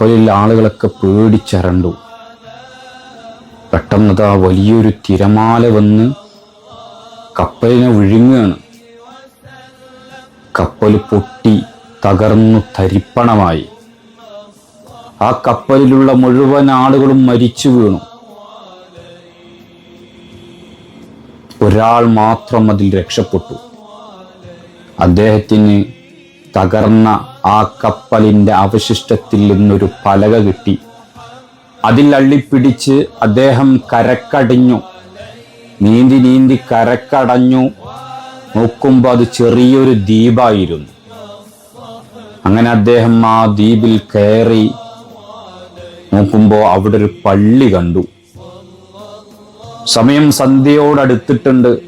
കപ്പലിൽ ആളുകളൊക്കെ പേടിച്ചരണ്ടു. പെട്ടെന്നതാ വലിയൊരു തിരമാല വന്ന് കപ്പലിനെ വിഴുങ്ങുകയാണ് കപ്പൽ പൊട്ടി തകർന്നു തരിപ്പണമായി. ആ കപ്പലിലുള്ള മുഴുവൻ ആളുകളും മരിച്ചു വീണു. ഒരാൾ മാത്രം അതിൽ രക്ഷപ്പെട്ടു. അദ്ദേഹത്തിന് തകർന്ന ആ കപ്പലിന്റെ അവശിഷ്ടത്തിൽ നിന്നൊരു പലക കിട്ടി. അതിൽ അള്ളിപ്പിടിച്ച് അദ്ദേഹം കരക്കടിഞ്ഞു. നീന്തി നീന്തി കരക്കടഞ്ഞു. നോക്കുമ്പോൾ അത് ചെറിയൊരു ദ്വീപായിരുന്നു. അങ്ങനെ അദ്ദേഹം ആ ദ്വീപിൽ കയറി നോക്കുമ്പോൾ അവിടെ ഒരു പള്ളി കണ്ടു. സമയം സന്ധ്യയോടടുത്തിട്ടുണ്ട്.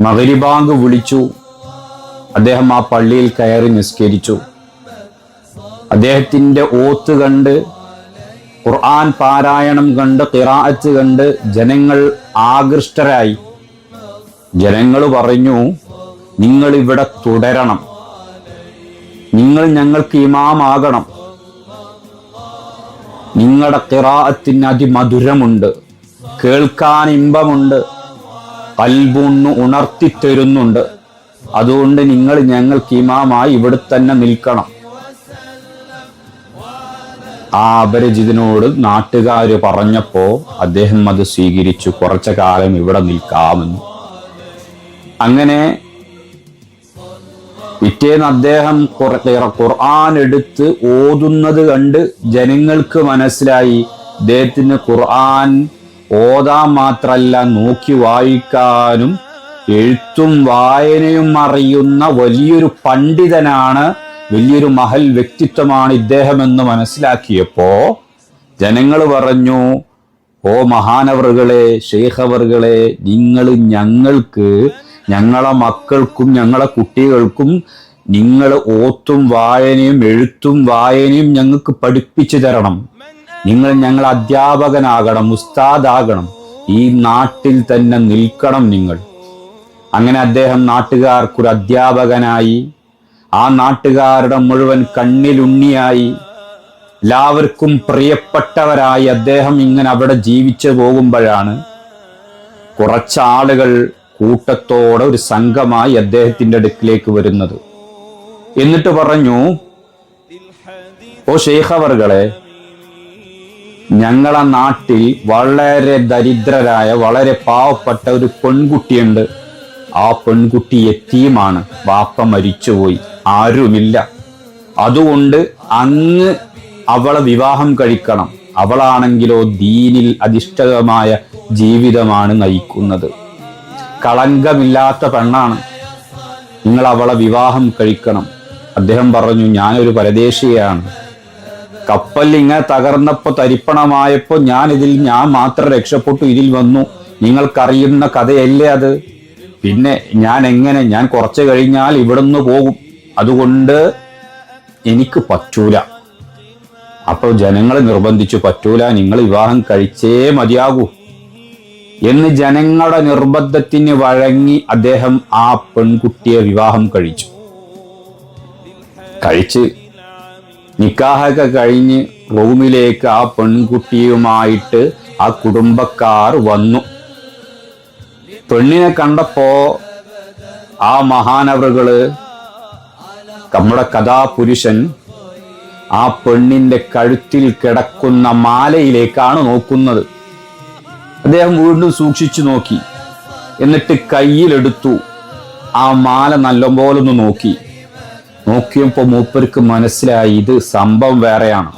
മകരിബാങ്ക് വിളിച്ചു അദ്ദേഹം ആ പള്ളിയിൽ കയറി നിസ്കരിച്ചു. അദ്ദേഹത്തിന്റെ ഓത്ത് കണ്ട് ഖുർആൻ പാരായണം കണ്ട് തിറാച്ച് കണ്ട് ജനങ്ങൾ ആകൃഷ്ടരായി. ജനങ്ങൾ പറഞ്ഞു നിങ്ങൾ ഇവിടെ തുടരണം. നിങ്ങൾ ഞങ്ങൾക്ക് ഇമാമാകണം. നിങ്ങളുടെ തിറാത്തിന് അതിമധുരമുണ്ട്. കേൾക്കാൻ ഇമ്പമുണ്ട്. കൽബുണ്ണ് ഉണർത്തിത്തരുന്നുണ്ട്. അതുകൊണ്ട് നിങ്ങൾ ഞങ്ങൾക്ക് ഇമാമായി ഇവിടെ തന്നെ നിൽക്കണം. ആ അപരിചിതനോട് നാട്ടുകാർ പറഞ്ഞപ്പോ അദ്ദേഹം അത് സ്വീകരിച്ചു. കുറച്ച കാലം ഇവിടെ നിൽക്കാമെന്ന്. അങ്ങനെ പിറ്റേന്ന് അദ്ദേഹം ഖുർആൻ എടുത്ത് ഓതുന്നത് കണ്ട് ജനങ്ങൾക്ക് മനസ്സിലായി. അദ്ദേഹത്തിന് ഖുർആൻ ഓതാൻ മാത്രല്ല നോക്കി വായിക്കാനും എഴുത്തും വായനയും അറിയുന്ന വലിയൊരു പണ്ഡിതനാണ് വലിയൊരു മഹൽ വ്യക്തിത്വമാണ് ഇദ്ദേഹം എന്ന് മനസ്സിലാക്കിയപ്പോ ജനങ്ങൾ പറഞ്ഞു ഓ മഹാനവറുകളെ ഷെയ്ഖവറുകളെ നിങ്ങൾ ഞങ്ങൾക്ക് ഞങ്ങളെ മക്കൾക്കും ഞങ്ങളെ കുട്ടികൾക്കും നിങ്ങൾ ഓത്തും വായനയും എഴുത്തും വായനയും ഞങ്ങൾക്ക് പഠിപ്പിച്ചു തരണം. നിങ്ങൾ ഞങ്ങൾ അധ്യാപകനാകണം ഉസ്താദാകണം. ഈ നാട്ടിൽ തന്നെ നിൽക്കണം നിങ്ങൾ. അങ്ങനെ അദ്ദേഹം നാട്ടുകാർക്കൊരു അധ്യാപകനായി ആ നാട്ടുകാരുടെ മുഴുവൻ കണ്ണിലുണ്ണിയായി എല്ലാവർക്കും പ്രിയപ്പെട്ടവരായി അദ്ദേഹം ഇങ്ങനെ അവിടെ ജീവിച്ചു പോകുമ്പോഴാണ് കുറച്ചാളുകൾ കൂട്ടത്തോടെ ഒരു സംഘമായി അദ്ദേഹത്തിന്റെ അടുക്കിലേക്ക് വരുന്നത്. എന്നിട്ട് പറഞ്ഞു ഓ ഷെയ്ഖവറുകളെ ഞങ്ങളെ നാട്ടിൽ വളരെ ദരിദ്രരായ വളരെ പാവപ്പെട്ട ഒരു പെൺകുട്ടിയുണ്ട്. ആ പെൺകുട്ടി എത്തിയുമാണ് വാപ്പ മരിച്ചുപോയി. ആരുമില്ല. അതുകൊണ്ട് അങ്ങ് അവളെ വിവാഹം കഴിക്കണം. അവളാണെങ്കിലോ ദീനിൽ അധിഷ്ഠിതമായ ജീവിതമാണ് നയിക്കുന്നത്. കളങ്കമില്ലാത്ത പെണ്ണാണ്. നിങ്ങൾ അവളെ വിവാഹം കഴിക്കണം. അദ്ദേഹം പറഞ്ഞു ഞാനൊരു പരദേശിയാണ്. കപ്പൽ ഇങ്ങനെ തകർന്നപ്പോ തരിപ്പണമായപ്പോ ഞാൻ ഇതിൽ ഞാൻ മാത്രം രക്ഷപ്പെട്ടു. ഇതിൽ വന്നു. നിങ്ങൾക്കറിയുന്ന കഥയല്ലേ അത്? പിന്നെ ഞാൻ എങ്ങനെ ഞാൻ കുറച്ച് കഴിഞ്ഞാൽ ഇവിടുന്ന് പോകും. അതുകൊണ്ട് എനിക്ക് പറ്റൂല. അപ്പോൾ ജനങ്ങൾ നിർബന്ധിച്ചു പറ്റൂല നിങ്ങൾ വിവാഹം കഴിച്ചേ മതിയാകൂ. എന്ന് ജനങ്ങളുടെ നിർബന്ധത്തിന് വഴങ്ങി അദ്ദേഹം ആ പെൺകുട്ടിയെ വിവാഹം കഴിച്ചു. കഴിച്ച് നിക്കാഹൊക്കെ കഴിഞ്ഞ് റൂമിലേക്ക് ആ പെൺകുട്ടിയുമായിട്ട് ആ കുടുംബക്കാർ വന്നു. പെണ്ണിനെ കണ്ടപ്പോ ആ മഹാനവറുകൾ നമ്മുടെ കഥാപുരുഷൻ ആ പെണ്ണിന്റെ കഴുത്തിൽ കിടക്കുന്ന മാലയിലേക്കാണ് നോക്കുന്നത്. അദ്ദേഹം വീണ്ടും സൂക്ഷിച്ചു നോക്കി. എന്നിട്ട് കയ്യിലെടുത്തു. ആ മാല നല്ലപോലെ ഒന്ന് നോക്കി. നോക്കിയപ്പോ മൂപ്പർക്ക് മനസ്സിലായി ഇത് സംഭവം വേറെയാണ്.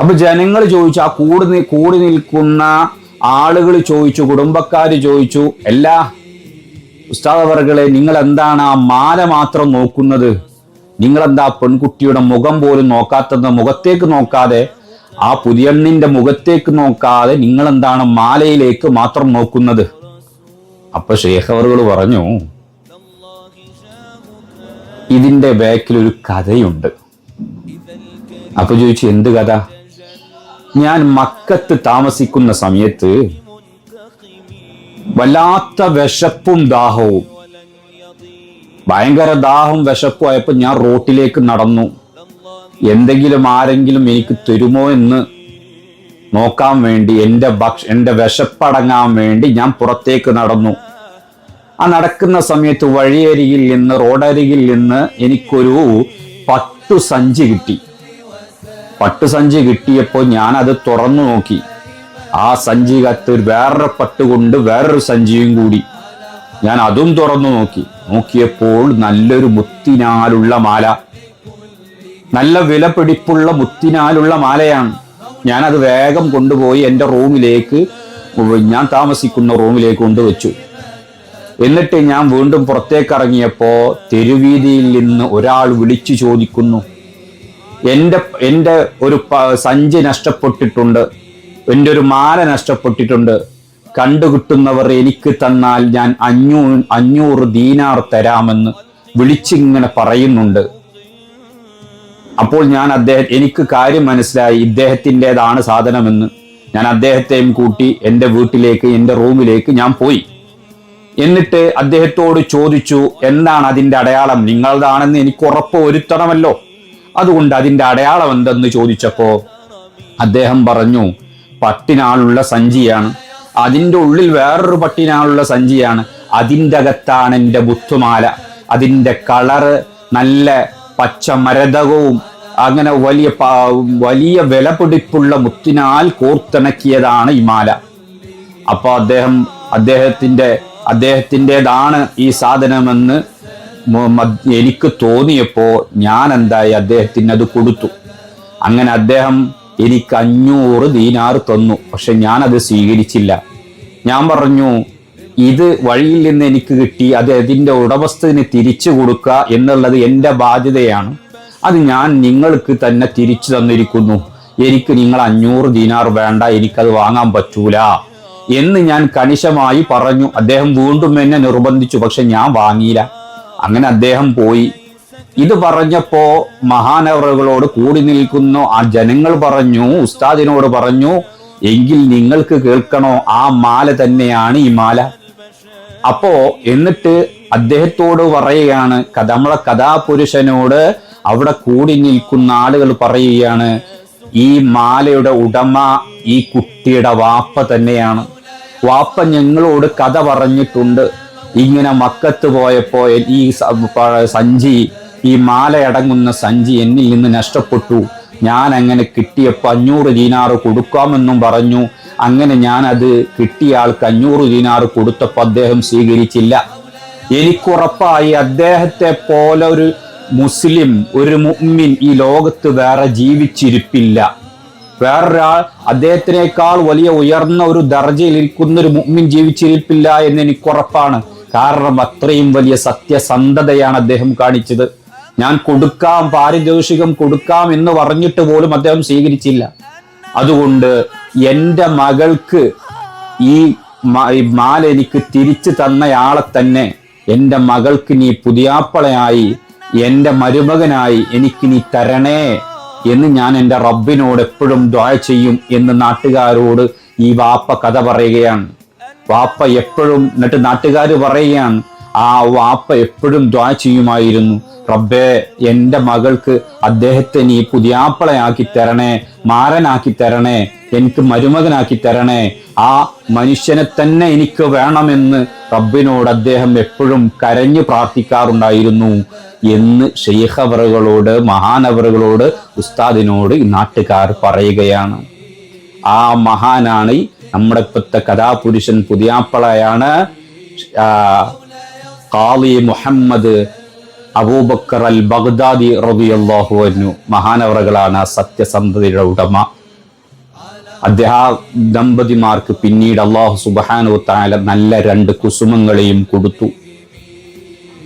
അപ്പൊ ജനങ്ങൾ ചോദിച്ചു ആ കൂടി കൂടി നിൽക്കുന്ന ആളുകൾ ചോദിച്ചു കുടുംബക്കാർ ചോദിച്ചു എല്ലാ ഉസ്താദവർകളെ നിങ്ങൾ എന്താണ് ആ മാല മാത്രം നോക്കുന്നത്? നിങ്ങളെന്താ പെൺകുട്ടിയുടെ മുഖം പോലും നോക്കാത്തത്? മുഖത്തേക്ക് നോക്കാതെ ആ പുതിയണ്ണിന്റെ മുഖത്തേക്ക് നോക്കാതെ നിങ്ങൾ എന്താണ് മാലയിലേക്ക് മാത്രം നോക്കുന്നത്? അപ്പൊ ഷേഖവറുകൾ പറഞ്ഞു ഇതിന്റെ ബാക്കിൽ ഒരു കഥയുണ്ട്. അപ്പൊ ചോദിച്ചു എന്ത് കഥ? ഞാൻ മക്കത്ത് താമസിക്കുന്ന സമയത്ത് വല്ലാത്ത വിശപ്പും ദാഹവും. ഭയങ്കര ദാഹവും വിശപ്പും ആയപ്പോൾ ഞാൻ റോട്ടിലേക്ക് നടന്നു. എന്തെങ്കിലും ആരെങ്കിലും എനിക്ക് തരുമോ എന്ന് നോക്കാൻ വേണ്ടി എന്റെ ഭക്ഷ എന്റെ വിശപ്പടങ്ങാൻ വേണ്ടി ഞാൻ പുറത്തേക്ക് നടന്നു. ആ നടക്കുന്ന സമയത്ത് വഴിയരികിൽ നിന്ന് റോഡരികിൽ നിന്ന് എനിക്കൊരു പട്ടു സഞ്ചി കിട്ടി. പട്ടു സഞ്ചി കിട്ടിയപ്പോൾ ഞാൻ അത് തുറന്നു നോക്കി. ആ സഞ്ചി കത്ത് വേറൊരു പട്ട് കൊണ്ട് വേറൊരു സഞ്ചിയും കൂടി. ഞാൻ അതും തുറന്നു നോക്കി. നോക്കിയപ്പോൾ നല്ലൊരു മുത്തിനാലുള്ള മാല. നല്ല വിലപിടിപ്പുള്ള മുത്തിനാലുള്ള മാലയാണ്. ഞാനത് വേഗം കൊണ്ടുപോയി എന്റെ റൂമിലേക്ക് ഞാൻ താമസിക്കുന്ന റൂമിലേക്ക് കൊണ്ടുവച്ചു. എന്നിട്ട് ഞാൻ വീണ്ടും പുറത്തേക്ക് ഇറങ്ങിയപ്പോൾ തെരുവീതിയിൽ നിന്ന് ഒരാൾ വിളിച്ചു ചോദിക്കുന്നു എന്റെ എന്റെ ഒരു സഞ്ചി നഷ്ടപ്പെട്ടിട്ടുണ്ട്. എന്റെ ഒരു മാല നഷ്ടപ്പെട്ടിട്ടുണ്ട്. കണ്ടുകിട്ടുന്നവർ എനിക്ക് തന്നാൽ ഞാൻ അഞ്ഞൂ അഞ്ഞൂറ് ദീനാർ തരാമെന്ന് വിളിച്ചിങ്ങനെ പറയുന്നുണ്ട്. അപ്പോൾ ഞാൻ അദ്ദേഹം എനിക്ക് കാര്യം മനസ്സിലായി. ഇദ്ദേഹത്തിന്റെതാണ് സാധനമെന്ന് ഞാൻ അദ്ദേഹത്തെയും കൂട്ടി എന്റെ വീട്ടിലേക്ക് എന്റെ റൂമിലേക്ക് ഞാൻ പോയി. എന്നിട്ട് അദ്ദേഹത്തോട് ചോദിച്ചു എന്താണ് അതിന്റെ അടയാളം? നിങ്ങളതാണെന്ന് എനിക്ക് ഉറപ്പ് വരുത്തണമല്ലോ. അതുകൊണ്ട് അതിന്റെ അടയാളം എന്തെന്ന് ചോദിച്ചപ്പോൾ അദ്ദേഹം പറഞ്ഞു പട്ടിനാളുള്ള സഞ്ചിയാണ്. അതിന്റെ ഉള്ളിൽ വേറൊരു പട്ടിനാളുള്ള സഞ്ചിയാണ്. അതിന്റെ അകത്താണ് എന്റെ മുത്തുമാല അതിന്റെ കളറ് നല്ല പച്ച മരതകവും അങ്ങനെ വലിയ വലിയ വിലപിടിപ്പുള്ള മുത്തിനാൽ കോർത്തിണക്കിയതാണ് ഈ മാല. അപ്പോൾ അദ്ദേഹം അദ്ദേഹത്തിന്റെ അദ്ദേഹത്തിന്റെതാണ് ഈ സാധനമെന്ന് എനിക്ക് തോന്നിയപ്പോ ഞാൻ എന്തായി അദ്ദേഹത്തിന് അത് കൊടുത്തു. അങ്ങനെ അദ്ദേഹം എനിക്ക് അഞ്ഞൂറ് ദീനാർ തന്നു പക്ഷെ ഞാൻ അത് സ്വീകരിച്ചില്ല. ഞാൻ പറഞ്ഞു ഇത് വഴിയിൽ നിന്ന് എനിക്ക് കിട്ടി അത് അതിന്റെ ഉടമസ്ഥന് തിരിച്ചു കൊടുക്കുക എന്നുള്ളത് എന്റെ ബാധ്യതയാണ്. അത് ഞാൻ നിങ്ങൾക്ക് തന്നെ തിരിച്ചു തന്നിരിക്കുന്നു. എനിക്ക് നിങ്ങൾ അഞ്ഞൂറ് ദീനാർ വേണ്ട എനിക്കത് വാങ്ങാൻ പറ്റൂല എന്ന് ഞാൻ കണിശമായി പറഞ്ഞു. അദ്ദേഹം വീണ്ടും എന്നെ നിർബന്ധിച്ചു പക്ഷെ ഞാൻ വാങ്ങിയില്ല. അങ്ങനെ അദ്ദേഹം പോയി. ഇത് പറഞ്ഞപ്പോ മഹാനവറുകളോട് കൂടി നിൽക്കുന്ന. ആ ജനങ്ങൾ പറഞ്ഞു ഉസ്താദിനോട് പറഞ്ഞു എങ്കിൽ നിങ്ങൾക്ക് കേൾക്കണോ? ആ മാല തന്നെയാണ് ഈ മാല. അപ്പോ എന്നിട്ട് അദ്ദേഹത്തോട് പറയുകയാണ് നമ്മളെ കഥാപുരുഷനോട് അവിടെ കൂടി നിൽക്കുന്ന ആളുകൾ പറയുകയാണ് ഈ മാലയുടെ ഉടമ ഈ കുട്ടിയുടെ വാപ്പ തന്നെയാണ്. വാപ്പ ഞങ്ങളോട് കഥ പറഞ്ഞിട്ടുണ്ട്. ഇങ്ങനെ മക്കത്ത് പോയപ്പോ ഈ സഞ്ചി ഈ മാലയടങ്ങുന്ന സഞ്ചി എന്നിൽ നിന്ന് നഷ്ടപ്പെട്ടു. ഞാൻ അങ്ങനെ കിട്ടിയപ്പോൾ അഞ്ഞൂറ് ദീനാറ് കൊടുക്കാമെന്നും പറഞ്ഞു. അങ്ങനെ ഞാൻ അത് കിട്ടിയ ആൾക്ക് അഞ്ഞൂറ് ദീനാറ് കൊടുത്തപ്പോൾ അദ്ദേഹം സ്വീകരിച്ചില്ല. എനിക്കുറപ്പായി അദ്ദേഹത്തെ പോലെ ഒരു മുസ്ലിം ഒരു മുഅ്മിൻ ഈ ലോകത്ത് വേറെ ജീവിച്ചിരിപ്പില്ല. വേറൊരാൾ അദ്ദേഹത്തിനേക്കാൾ വലിയ ഉയർന്ന ഒരു ദർജയിൽ ഇരിക്കുന്ന ഒരു മുഅ്മിൻ ജീവിച്ചിരിപ്പില്ല എന്ന് എനിക്കുറപ്പാണ് കാരണം അത്രയും വലിയ സത്യസന്ധതയാണ് അദ്ദേഹം കാണിച്ചത്. ഞാൻ കൊടുക്കാം പാരിതോഷികം കൊടുക്കാം എന്ന് പറഞ്ഞിട്ട് പോലും അദ്ദേഹം സ്വീകരിച്ചില്ല. അതുകൊണ്ട് എന്റെ മകൾക്ക് ഈ മാല എനിക്ക് തിരിച്ചു തന്നയാളെ തന്നെ എന്റെ മകൾക്ക് നീ പുതിയാപ്പളയായി എന്റെ മരുമകനായി എനിക്ക് നീ തരണേ എന്ന് ഞാൻ എന്റെ റബ്ബിനോട് എപ്പോഴും ദ്വാ ചെയ്യും എന്ന് നാട്ടുകാരോട് ഈ വാപ്പ കഥ പറയുകയാണ്. വാപ്പ എപ്പോഴും എന്നിട്ട് നാട്ടുകാർ പറയുകയാണ് ആ വാപ്പ എപ്പോഴും ദ്വാ ചെയ്യുമായിരുന്നു. റബ്ബേ എന്റെ മകൾക്ക് അദ്ദേഹത്തെ നീ പുതിയാപ്പളയാക്കി തരണേ മാരനാക്കി തരണേ എനിക്ക് മരുമകനാക്കി തരണേ. ആ മനുഷ്യനെ തന്നെ എനിക്ക് വേണമെന്ന് റബ്ബിനോട് അദ്ദേഹം എപ്പോഴും കരഞ്ഞു പ്രാർത്ഥിക്കാറുണ്ടായിരുന്നു. എന്ന് ഷെയ്ഖവറുകളോട് മഹാനവറുകളോട് ഉസ്താദിനോട് നാട്ടുകാർ പറയുകയാണ്. ആ മഹാനാണ് നമ്മുടെ ഇപ്പോഴത്തെ കഥാപുരുഷൻ പുതിയാപ്പളയാണ്. കാളി മുഹമ്മദ് അബൂബക്കർ അൽ ബഗ്ദാദി റബിയല്ലാഹു അനു മഹാനവറകളാണ് സത്യസന്ധതയുടെ ഉടമ. അദ്ദേഹം ദമ്പതിമാർക്ക് പിന്നീട് അള്ളാഹു സുബാനു താല നല്ല രണ്ട് കുസുമങ്ങളെയും കൊടുത്തു.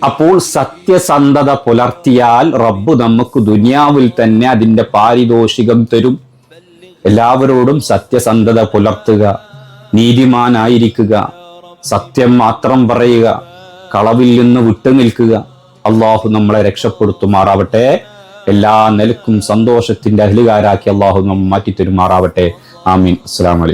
അപ്പോൾ സത്യസന്ധത പുലർത്തിയാൽ റബ്ബ് നമുക്ക് ദുനിയാവിൽ തന്നെ അതിന്റെ പാരിതോഷികം തരും. എല്ലാവരോടും സത്യസന്ധത പുലർത്തുക നീതിമാനായിരിക്കുക സത്യം മാത്രം പറയുക കളവിൽ നിന്ന് വിട്ടുനിൽക്കുക. അള്ളാഹു നമ്മളെ രക്ഷപ്പെടുത്തുമാറാവട്ടെ. എല്ലാ നിലക്കും സന്തോഷത്തിന്റെ അഹലുകാരാക്കി അള്ളാഹു നമ്മെ മാറ്റിത്തരുമാറാവട്ടെ. ആമീൻ. അലൈക്കും.